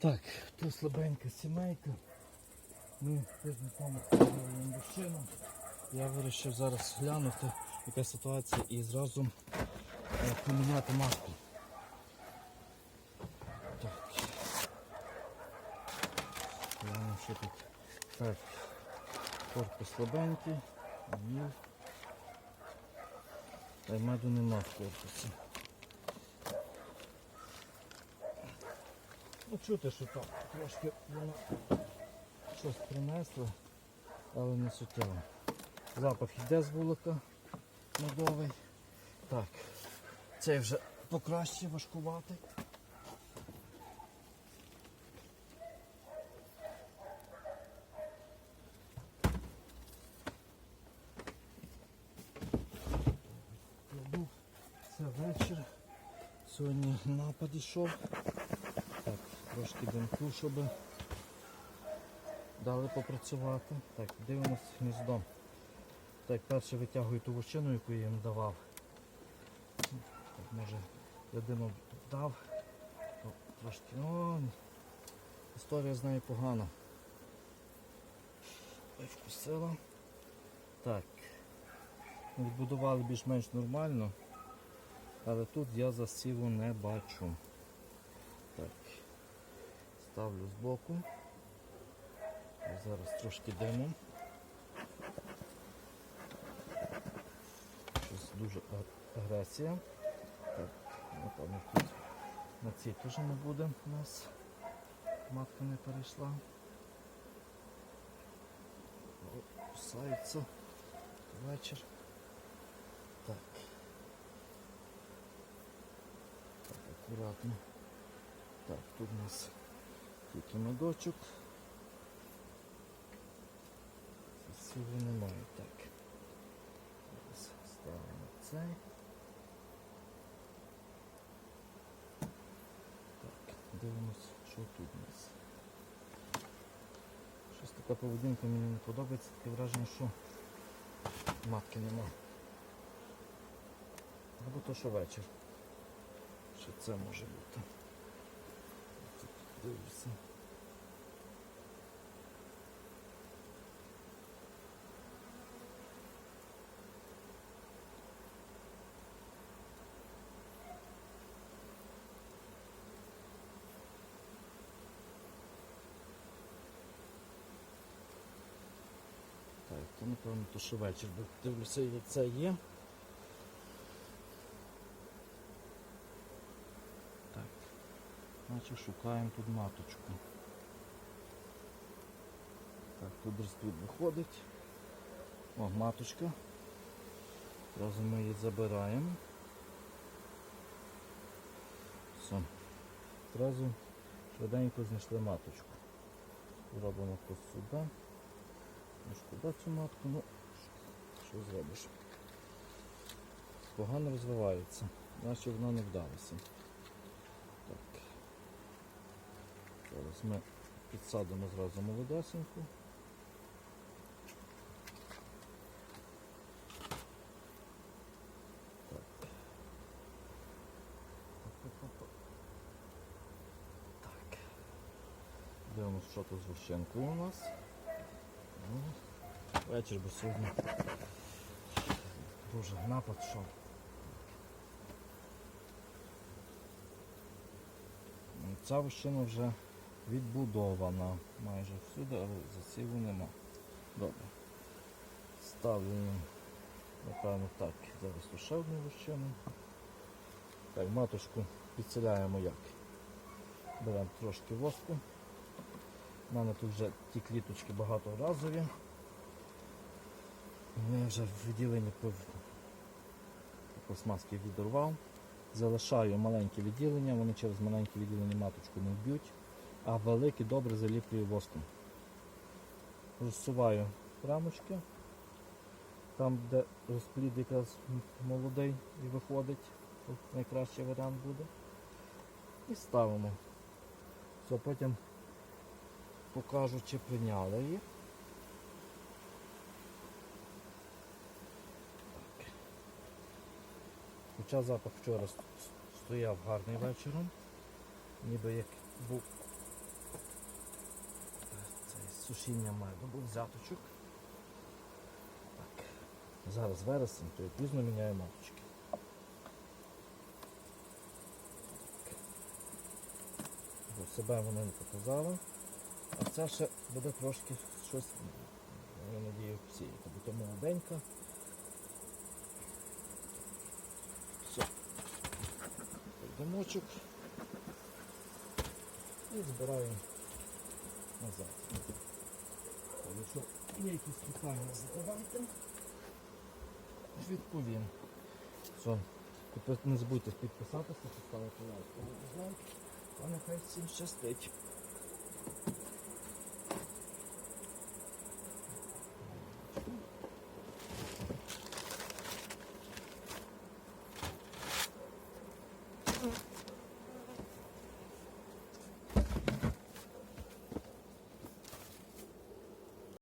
Так, то слабенька сімейка. Ми тиждень тому мужчину. Я вирішив зараз глянути, яка ситуація, і зразу е, поміняти маску. Так. Глянемо, що тут. Так. Корпус слабенький. Ні. Меду нема в корпусі. Ну чути, що там трошки воно щось принесло, але не суттєво. Запах йде з вулика медовий. Так, цей вже покраще важкуватий. Це вечір. Сьогодні напад ішов. Трошки димку, щоб дали попрацювати. Так, дивимось гніздо. Так, перше витягую ту вощину, яку я їм давав. Так, може людину дав. То трошки. О, історія з нею погана. Ой, вкусила. Так. Відбудували більш-менш нормально. Але тут я засіву не бачу. Ставлю збоку. Зараз трошки диму. Щось дуже агресія. Так, напевно тут на цій теж не буде у нас. Матка не перейшла. Кусаються. Вечір. Так. Так, акуратно. Так, тут у нас тільки медочок. Немає. Так. Зараз ставимо цей. Так, дивимось, що тут у нас. Щось така поведінка мені не подобається, таке враження, що матки нема. Або то, що вечір. Що це може бути. Тут дивлюся. Так, то напевно то що вечір. бо Дивлюся, і це є. Значить шукаємо тут маточку. Так, тут розплід виходить. О, маточка. Одразу ми її забираємо. Все. Одразу швиденько знайшли маточку. Робимо ось сюди. Ну, шкода цю матку, ну що зробиш? Погано розвивається, наче вона не вдалася. Так. Зараз ми підсадимо зразу молодесеньку. Так. Так. Що тут з вощенкою у нас. Ну, вечір, бо сьогодні дуже напад шов. Ця вощина вже відбудована майже всюди, але засіву нема. Добре. Ставлю, напевно, так. Зараз ще одну вощину. Так, маточку підселяємо як. Беремо трошки воску. У мене тут вже ті кліточки багаторазові. Я вже в відділенні пластмаски відірвав. Залишаю маленьке відділення, вони через маленьке відділення маточку не вб'ють, а великі добре заліплюю воском. Розсуваю рамочки, там де розплід якраз молодий і виходить, то найкращий варіант буде. І ставимо. Все, потім покажу, чи прийняли їх. Хоча запах вчора стояв гарний вечором, ніби як був сушіння має був взяточок. Так. Зараз вересень, то я пізно міняю маточки. Бо себе вони не показали. А це ще буде трошки щось, я надію, сіяти, бо то молоденька. Все. Домочок. І збираємо назад. Так, що, є якісь питання, задавайте. Відповім. Все. Не забудьте підписатися, поставити лайк. А нехай всім щастить.